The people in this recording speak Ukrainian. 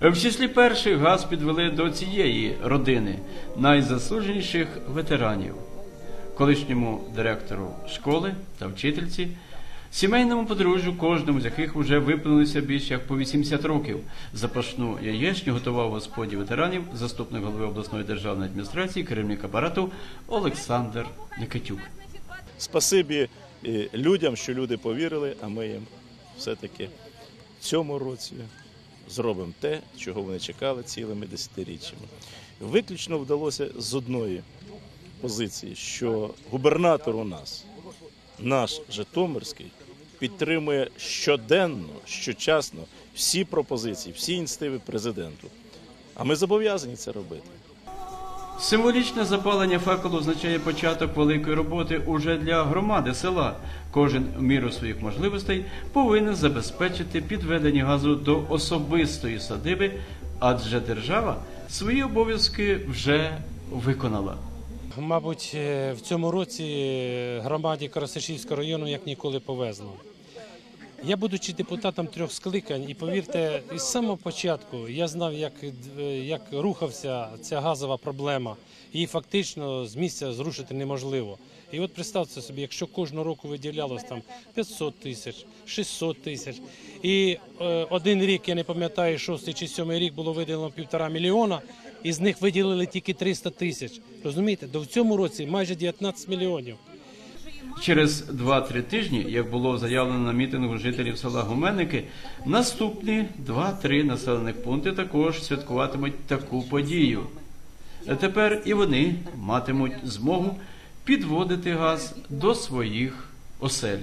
В числі перших газ підвели до цієї родини найзаслуженіших ветеранів, колишньому директору школи та вчительці, сімейному подружжю, кожному з яких вже виповнилося більше як по 80 років. Запашну яєчню готував господі ветеранів заступник голови обласної державної адміністрації, керівник апарату Олександр Никитюк. Спасибі е, людям, що люди повірили, а ми їм все-таки в цьому році зробимо те, чого вони чекали цілими десятиріччями. Виключно вдалося з одної позиції, що губернатор у нас, наш Житомирський, підтримує щоденно, щочасно всі пропозиції, всі інстиви президенту. А ми зобов'язані це робити. Символічне запалення факелу означає початок великої роботи уже для громади села. Кожен в міру своїх можливостей повинен забезпечити підведення газу до особистої садиби, адже держава свої обов'язки вже виконала. Мабуть, е, в цьому році громаді Коростишівського району як ніколи повезло. Я, будучи депутатом трьох скликань, і повірте, із самого початку я знав, як, як рухався ця газова проблема. Її фактично з місця зрушити неможливо. І от представте собі, якщо кожного року виділялось там 500 тисяч, 600 тисяч, і е, один рік, я не пам'ятаю, шостий чи сьомий рік було виділено півтора мільйона, і з них виділили тільки 300 тисяч. Розумієте, до в цьому році майже 19 мільйонів. Через 2-3 тижні, як було заявлено на мітингу жителів села Гуменники, наступні 2-3 населених пункти також святкуватимуть таку подію. Тепер і вони матимуть змогу підводити газ до своїх осель.